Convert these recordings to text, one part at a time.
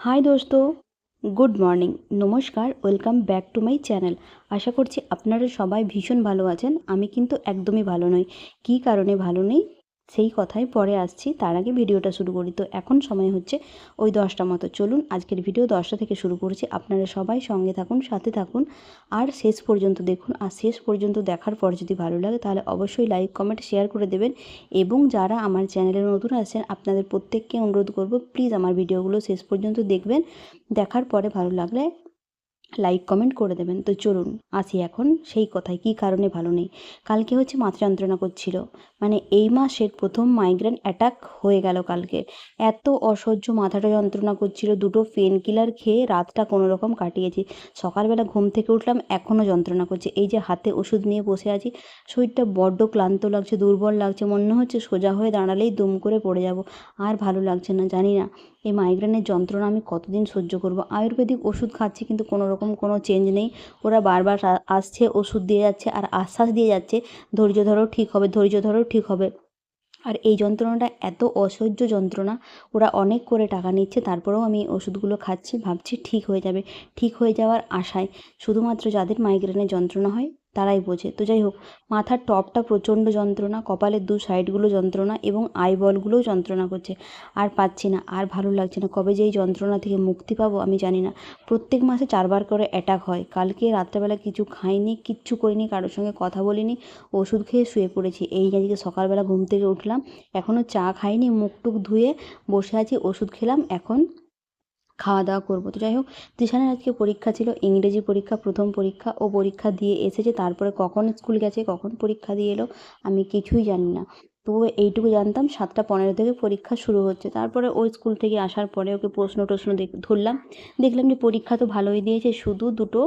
High দোস্ত, good morning, নমস্কার, welcome back to my channel. আশা করছি আপনারা সবাই ভীষণ ভালো আছেন, আমি কিন্তু একদমই ভালো নই। কী কারণে ভালো নেই? সেই কথাই পরে আসছি। তার আগে ভিডিওটা শুরু করি। তো এখন সময় হচ্ছে ওই দশটা মতো। চলুন, আজকের ভিডিও দশটা থেকে শুরু করছি। আপনারা সবাই সঙ্গে থাকুন, সাথে থাকুন। আর শেষ পর্যন্ত দেখুন। আর শেষ পর্যন্ত দেখার পর যদি ভালো লাগে, তাহলে অবশ্যই লাইক কমেন্ট শেয়ার করে দেবেন। এবং যারা আমার চ্যানেলে নতুন আছেন, আপনাদের প্রত্যেককে অনুরোধ করব প্লিজ আমার ভিডিওগুলো শেষ পর্যন্ত দেখবেন। দেখার পরে ভালো লাগলে লাইক কমেন্ট করে দেবেন। তো চলুন, আসি এখন সেই কথায়, কী কারণে ভালো নেই? কালকে হচ্ছে মাথা যন্ত্রণা করছিল। মানে এই মাসের প্রথম মাইগ্রেন অ্যাটাক হয়ে গেল কালকে। এত অসহ্য মাথাটা যন্ত্রণা করছিল, দুটো পেন কিলার খেয়ে রাতটা কোনো রকম কাটিয়েছি। সকালবেলা ঘুম থেকে উঠলাম এখনও যন্ত্রণা করছে। এই যে হাতে ওষুধ নিয়ে বসে আছি, শরীরটা বড্ড ক্লান্ত লাগছে, দুর্বল লাগছে। মনে হচ্ছে সোজা হয়ে দাঁড়ালেই দুম করে পড়ে যাব। আর ভালো লাগছে না, জানি না। এই মাইগ্রেনের যন্ত্রণা আমি কতদিন সহ্য করব? আয়ুর্বেদিক ওষুধ খাচ্ছি, কিন্তু কোনো রকম কোনো চেঞ্জ নেই। ওরা বারবার আসছে, ওষুধ দিয়ে যাচ্ছে আর আশ্বাস দিয়ে যাচ্ছে, ধৈর্য ধরো ঠিক হবে, ধৈর্য ধরো ঠিক হবে। আর এই যন্ত্রণাটা এত অসহ্য যন্ত্রণা, ওরা অনেক করে টাকা নিচ্ছে, তারপরেও আমি ওষুধগুলো খাচ্ছি, ভাবছি ঠিক হয়ে যাবে। ঠিক হয়ে যাওয়ার আশায়, শুধুমাত্র যাদের মাইগ্রেনের যন্ত্রণা হয় তারাই বোঝে। তো যাই হোক, মাথার টপটা প্রচণ্ড যন্ত্রণা, কপালের দু সাইডগুলো যন্ত্রণা এবং আইবলগুলোও যন্ত্রণা করছে। আর পাচ্ছি না, আর ভালো লাগছে না। কবে যে এই যন্ত্রণা থেকে মুক্তি পাবো আমি জানি না। প্রত্যেক মাসে চারবার করে অ্যাটাক হয়। কালকে রাত্রেবেলা কিছু খাইনি, কিচ্ছু করিনি, কারোর সঙ্গে কথা বলিনি, ওষুধ খেয়ে শুয়ে পড়েছি। এই আজকে সকালবেলা ঘুম থেকে উঠলাম এখনও চা খাইনি, মুখ টুক ধুয়ে বসে আছি, ওষুধ খেলাম, এখন খাওয়া দাওয়া করব। তো যাই হোক, তৃষানের আজকে পরীক্ষা ছিল, ইংরেজি পরীক্ষা, প্রথম পরীক্ষা। ও পরীক্ষা দিয়ে এসেছে, তারপরে কখন স্কুল গেছে, কখন পরীক্ষা দিয়ে এলো, আমি কিছুই জানি না। তো এইটুকু জানতাম, সাতটা পনেরো থেকে পরীক্ষা শুরু হচ্ছে। তারপরে ওই স্কুল থেকে আসার পরে ওকে প্রশ্ন টশ্ন ধরলাম। দেখলাম যে পরীক্ষা তো ভালোই দিয়েছে, শুধু দুটো,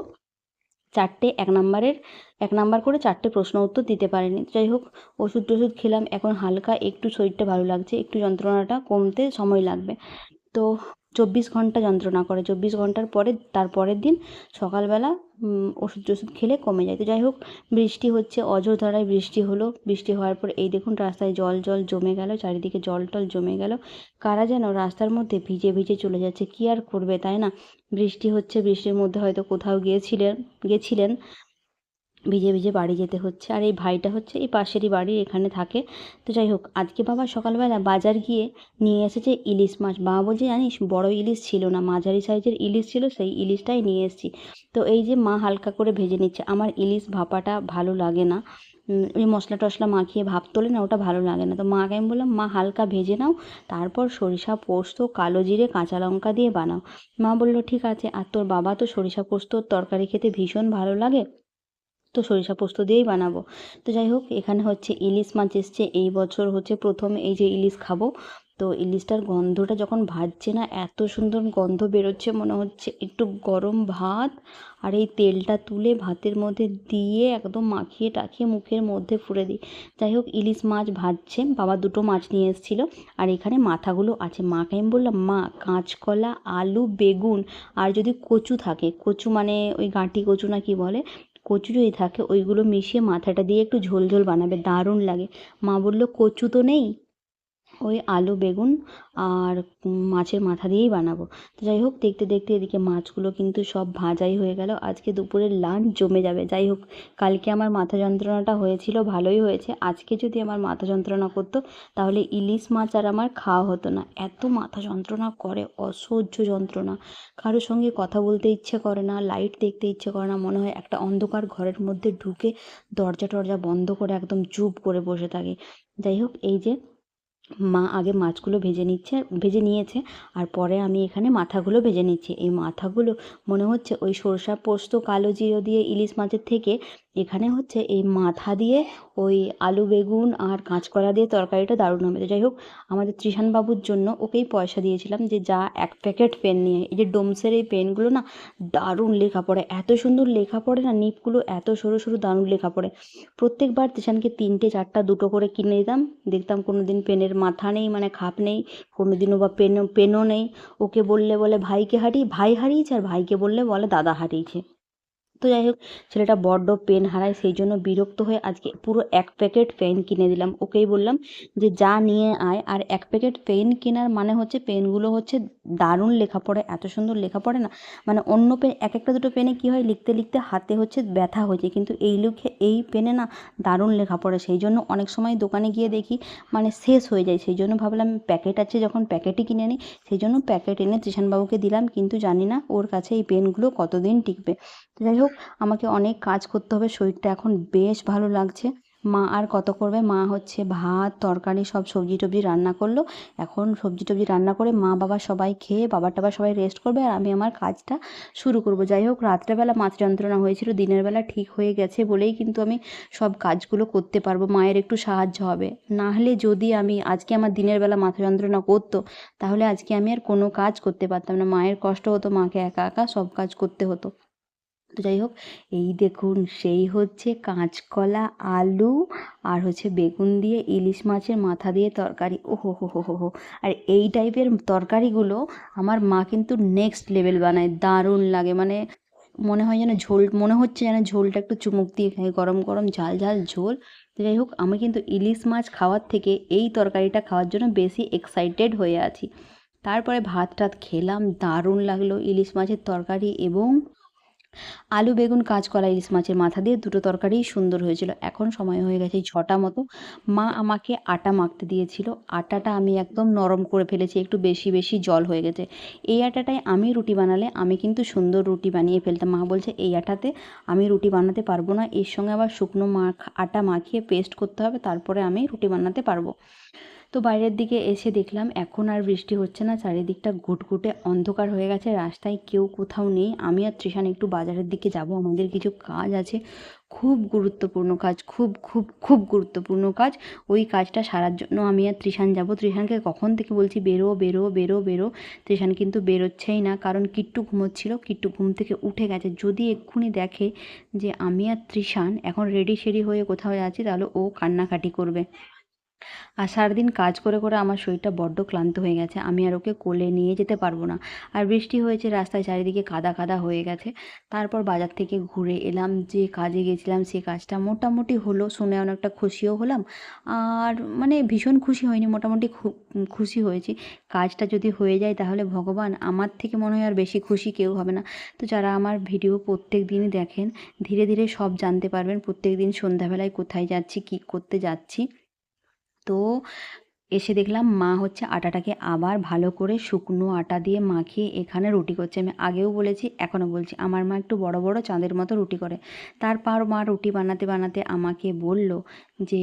চারটে, এক নাম্বারের, এক নাম্বার করে চারটে প্রশ্ন উত্তর দিতে পারেনি। যাই হোক ওষুধ টষুধ খেলাম, এখন হালকা একটু শরীরটা ভালো লাগছে, একটু যন্ত্রণাটা কমতে সময় লাগবে। তো চব্বিশ ঘণ্টা যন্ত্রণা করে। চব্বিশ ঘণ্টার পরে, তার পরের দিন সকালবেলা ওষুধ টষুধ খেলে কমে যায়। তো যাই হোক, বৃষ্টি হচ্ছে অযোধ্যারায় বৃষ্টি হলো। বৃষ্টি হওয়ার পর এই দেখুন, রাস্তায় জল জল জমে গেল, চারিদিকে জল, টল জমে গেল। কারা যেন রাস্তার মধ্যে ভিজে ভিজে চলে যাচ্ছে, কী আর করবে, তাই না? বৃষ্টি হচ্ছে, বৃষ্টির মধ্যে হয়তো কোথাও গিয়েছিলেন, গেছিলেন। ভিজে ভিজে বাড়ি যেতে হচ্ছে। আর এই ভাইটা হচ্ছে এই পাশেরই বাড়ি, এখানে থাকে। তো যাই হোক, আজকে বাবা সকালবেলা বাজার গিয়ে নিয়ে এসেছে ইলিশ মাছ। বাবা বলছে, জানিস, বড় ইলিশ ছিল না, মাঝারি সাইজের ইলিশ ছিল, সেই ইলিশটাই নিয়ে এসেছি। তো এই যে মা হালকা করে ভেজে নিচ্ছে। আমার ইলিশ ভাপাটা ভালো লাগে না। ওই মশলা টশলা মাখিয়ে ভাপ তোলে না, ওটা ভালো লাগে না। তো মাকে আমি বললাম, মা, হালকা ভেজে নাও, তারপর সরিষা পোস্ত, কালো জিরে, কাঁচা লঙ্কা দিয়ে বানাও। মা বলল, ঠিক আছে। আর তোর বাবা তো সরিষা পোস্তর তরকারি খেতে ভীষণ ভালো লাগে। তো সরিষা পোস্ত দিয়েই বানাবো। তো যাই হোক, এখানে হচ্ছে ইলিশ মাছ এসছে। এই বছর হচ্ছে প্রথম এই যে ইলিশ খাব। তো ইলিশটার গন্ধটা যখন ভাজছে না, এত সুন্দর গন্ধ বেরোচ্ছে, মনে হচ্ছে একটু গরম ভাত আর এই তেলটা তুলে ভাতের মধ্যে দিয়ে একদম মাখিয়ে টাখিয়ে মুখের মধ্যে ফুরে দিই। যাই হোক, ইলিশ মাছ ভাজছে, বাবা দুটো মাছ নিয়ে এসেছিল। আর এখানে মাথাগুলো আছে। মাকে আমি বললাম, মা, কাঁচকলা, আলু, বেগুন আর যদি কচু থাকে। কচু মানে ওই গাঁটি কচু না কি বলে? কচু যদি থাকে, ওইগুলো মিশিয়ে মাথাটা দিয়ে একটু ঝোল ঝোল বানাবে, দারুণ লাগে। মা বলল, কচু তো নেই? ওই আলু, বেগুন আর মাছের মাথা দিয়েই বানাবো। তো যাই হোক, দেখতে দেখতে এদিকে মাছগুলো কিন্তু সব ভাজাই হয়ে গেল। আজকে দুপুরের লাঞ্চ জমে যাবে। যাই হোক, কালকে আমার মাথা যন্ত্রণাটা হয়েছিল, ভালোই হয়েছে। আজকে যদি আমার মাথা যন্ত্রণা করতো, তাহলে ইলিশ মাছ আর আমার খাওয়া হতো না। এত মাথা যন্ত্রণা করে, অসহ্য যন্ত্রণা। কারোর সঙ্গে কথা বলতে ইচ্ছে করে না লাইট দেখতে ইচ্ছে করে না। মনে হয় একটা অন্ধকার ঘরের মধ্যে ঢুকে দরজা টরজা বন্ধ করে একদম চুপ করে বসে থাকি। যাই হোক, এই যে মা আগে মাছগুলো ভেজে নিচ্ছে, ভেজে নিয়েছে আর পরে আমি এখানে মাথাগুলো ভেজে নিচ্ছি। এই মাথাগুলো মনে হচ্ছে ওই সরষা পোস্ত, কালো জিরো দিয়ে ইলিশ মাছের থেকে এখানে হচ্ছে এই মাথা দিয়ে ওই আলু, বেগুন আর কাঁচকলা দিয়ে তরকারিটা দারুণ হবে। যাই হোক, আমাদের বাবুর জন্য ওকেই পয়সা দিয়েছিলাম যে যা এক প্যাকেট পেন নিয়ে। এই যে ডোমসের এই পেনগুলো না, দারুণ লেখা পড়ে। এত সুন্দর লেখা পড়ে না, নিপগুলো এত সরু সরু দারুণ লেখা পড়ে। প্রত্যেকবার তৃষানকে তিনটে, চারটা, দুটো করে কিনে দিতাম। দেখতাম কোনো দিন পেনের মাথা নেই মানে খাপ নেই কোনো দিনও বা পেন পেনও নেই। ওকে বললে বলে, ভাইকে হারিয়ে, ভাই হারিয়েছে? আর ভাইকে বললে বলে, দাদা হারিয়েছে। তো যাই হোক, ছেলেটা বড্ড পেন হারায়, সেই জন্য বিরক্ত হয়ে আজকে পুরো এক প্যাকেট পেন কিনে দিলাম। ওকেই বললাম যে, যা নিয়ে আয়। আর এক প্যাকেট পেন কেনার মানে হচ্ছে পেনগুলো হচ্ছে দারুণ লেখা পড়ে, এত সুন্দর লেখা পড়ে না। মানে অন্য পেন এক একটা দুটো পেনে কী হয়, লিখতে লিখতে হাতে হচ্ছে ব্যথা হয়েছে কিন্তু এই লিখে এই পেনে না দারুণ লেখা পড়ে। সেই জন্য অনেক সময় দোকানে গিয়ে দেখি মানে শেষ হয়ে যায়। সেই জন্য ভাবলাম প্যাকেট আছে যখন প্যাকেটই কিনে নিই, সেই জন্য প্যাকেট এনে তৃষানবাবুকে দিলাম। কিন্তু জানি না ওর কাছে এই পেনগুলো কতদিন টিকবে। যাই হোক আমাকে অনেক কাজ করতে হবে, শরীরটা এখন বেশ ভালো লাগছে। মা আর কত করবে? মা হচ্ছে ভাত, তরকারি, সব সবজি টবজি রান্না করল। এখন সবজি টবজি রান্না করে মা বাবা সবাই খেয়ে বাবা টাবা সবাই রেস্ট করবে আর আমি আমার কাজটা শুরু করব। যাই হোক, রাত্রেবেলা মাছ যন্ত্রণা হয়েছিল, দিনের বেলা ঠিক হয়ে গেছে বলেই কিন্তু আমি সব কাজগুলো করতে পারব, মায়ের একটু সাহায্য হবে। না হলে যদি আমি আজকে আমার দিনের বেলা মাথা যন্ত্রণা করতো, তাহলে আজকে আমি আর কোনো কাজ করতে পারতাম না। মায়ের কষ্ট হতো, মাকে একা একা সব কাজ করতে হতো। তো যাই হোক, এই দেখুন, সেই হচ্ছে কাঁচকলা, আলু আর হচ্ছে বেগুন দিয়ে ইলিশ মাছের মাথা দিয়ে তরকারি। ও হো হো হো হো আর এই টাইপের তরকারিগুলো আমার মা কিন্তু নেক্সট লেভেল বানায়, দারুণ লাগে। মানে মনে হয় যেন ঝোল, মনে হচ্ছে যেন ঝোলটা একটু চুমুক দিয়ে খাই, গরম গরম ঝাল ঝাল ঝোল। তো যাই হোক, আমি কিন্তু ইলিশ মাছ খাওয়ার থেকে এই তরকারিটা খাওয়ার জন্য বেশি এক্সাইটেড হয়ে আছি। তারপরে ভাত টাত খেলাম, দারুণ লাগল। ইলিশ মাছের তরকারি এবং আলু, বেগুন, কাঁচকলা, ইলিশ মাছের মাথা দিয়ে দুটো তরকারিই সুন্দর হয়েছিল। এখন সময় হয়ে গেছে ছটা মতো। মা আমাকে আটা মাখতে দিয়েছিল। আটাটা আমি একদম নরম করে ফেলেছি, একটু বেশি বেশি জল হয়ে গেছে। এই আটাটায় আমি রুটি বানালে আমি কিন্তু সুন্দর রুটি বানিয়ে ফেলতাম। মা বলছে, এই আটাতে আমি রুটি বানাতে পারব না। এর সঙ্গে আবার শুকনো মাখ, আটা মাখিয়ে পেস্ট করতে হবে। তারপরে আমি রুটি বানাতে পারব। তো বাইরের দিকে এসে দেখলাম, এখন আর বৃষ্টি হচ্ছে না, চারিদিকটা ঘুটঘুটে অন্ধকার হয়ে গেছে, রাস্তায় কেউ কোথাও নেই। আমি আর তৃষান একটু বাজারের দিকে যাব, আমাদের কিছু কাজ আছে। খুব গুরুত্বপূর্ণ কাজ, খুব খুব খুব গুরুত্বপূর্ণ কাজ। ওই কাজটা সারার জন্য আমি আর তৃষান যাব। তৃষানকে কখন থেকে বলছি, বেরো বেরো বেরো বেরো। তৃষান কিন্তু বেরোচ্ছেই না, কারণ কিট্টু ঘুমোচ্ছিল। কিট্টু ঘুম থেকে উঠে গেছে। যদি এক্ষুনি দেখে যে আমি আর তৃষান এখন রেডি সেডি হয়ে কোথাও যাচ্ছি তাহলে ও কান্নাকাটি করবে। আর সারাদিন কাজ করে করে আমার শরীরটা বড্ড ক্লান্ত হয়ে গেছে। আমি আর ওকে কোলে নিয়ে যেতে পারব না। আর বৃষ্টি হয়েছে, রাস্তায় চারিদিকে কাদা কাদা হয়ে গেছে। তারপর বাজার থেকে ঘুরে এলাম, যে কাজে গেছিলাম, সে কাজটা মোটামুটি হলো। শুনে অনেকটা খুশিও হলাম। আর মানে ভীষণ খুশি হয়নি, মোটামুটি খুশি হয়েছি। কাজটা যদি হয়ে যায়, তাহলে ভগবান আমার থেকে মনে হয় আর বেশি খুশি কেউ হবে না। তো যারা আমার ভিডিও প্রত্যেক দিনই দেখেন, ধীরে ধীরে সব জানতে পারবেন। প্রত্যেক দিন সন্ধ্যাবেলায় কোথায় যাচ্ছি, কী করতে যাচ্ছি। তো এসে দেখলাম মা হচ্ছে আটাটাকে আবার ভালো করে শুকনো আটা দিয়ে মাখিয়ে এখানে রুটি করছে। আমি আগেও বলেছি, এখনও বলছি। আমার মা একটু বড় বড় চাঁদের মতো রুটি করে। তারপর মা রুটি বানাতে বানাতে আমাকে বলল যে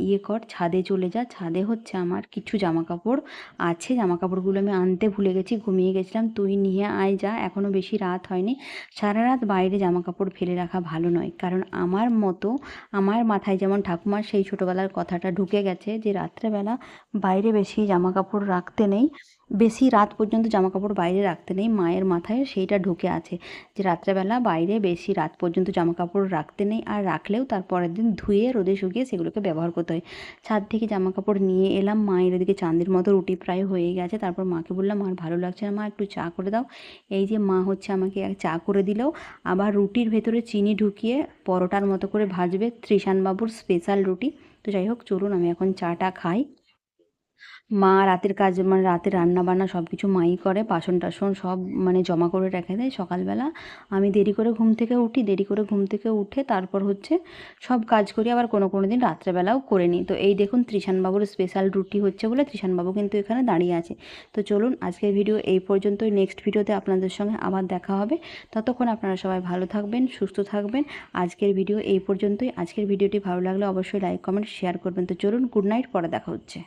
ইয়ে কর, ছাদে চলে যা। ছাদে হচ্ছে আমার কিছু জামা কাপড় আছে। জামা কাপড়গুলো আমি আনতে ভুলে গেছি, ঘুমিয়ে গেছিলাম। তুই নিয়ে আয়, যা। এখনও বেশি রাত হয়নি। সারা রাত বাইরে জামা কাপড় ফেলে রাখা ভালো নয়। কারণ আমার মতো, আমার মাথায় যেমন ঠাকুমার সেই ছোটোবেলার কথাটা ঢুকে গেছে যে, রাত্রেবেলা বাইরে বেশি জামা কাপড় রাখতে নেই। বেশি রাত পর্যন্ত জামা কাপড় বাইরে রাখতে নেই, মায়ের মাথায় সেইটা ঢুকে আছে যে রাত্রেবেলা বাইরে বেশি রাত পর্যন্ত জামা কাপড় রাখতে নেই আর রাখলেও তার পরের দিন ধুয়ে রোদে শুকিয়ে সেগুলোকে ব্যবহার করতে হয়। ছাদ থেকে জামা কাপড় নিয়ে এলাম মায়ের ওদিকে চাঁদের মতো রুটি প্রায় হয়ে গেছে, তারপর মাকে বললাম, আর ভালো লাগছে না মা, একটু চা করে দাও। এই যে মা হচ্ছে আমাকে এক চা করে দিলেও আবার রুটির ভেতরে চিনি ঢুকিয়ে পরোটার মতো করে ভাজবে ত্রিশানবাবুর স্পেশাল রুটি। তো যাই হোক, চলুন আমি এখন চাটা খাই। মা রাতের কাজ মানে রাতে রান্না বান্না সব কিছু মাই করে বাসন টাসন সব মানে জমা করে রেখে দেয় সকালবেলা। আমি দেরি করে ঘুম থেকে উঠি, দেরি করে ঘুম থেকে উঠে তারপর হচ্ছে সব কাজ করি, আবার কোনো কোনো দিন রাত্রেবেলাও করে নিই। তো এই দেখুন ত্রিশানবাবুর স্পেশাল রুটি হচ্ছে বলে ত্রিশানবাবু কিন্তু এখানে দাঁড়িয়ে আছে। তো চলুন আজকের ভিডিও এই পর্যন্তই। নেক্সট ভিডিওতে আপনাদের সঙ্গে আবার দেখা হবে। ততক্ষণ আপনারা সবাই ভালো থাকবেন, সুস্থ থাকবেন। আজকের ভিডিও এই পর্যন্তই। আজকের ভিডিওটি ভালো লাগলে অবশ্যই লাইক কমেন্ট শেয়ার করবেন। তো চলুন গুড নাইট পরে দেখা হচ্ছে।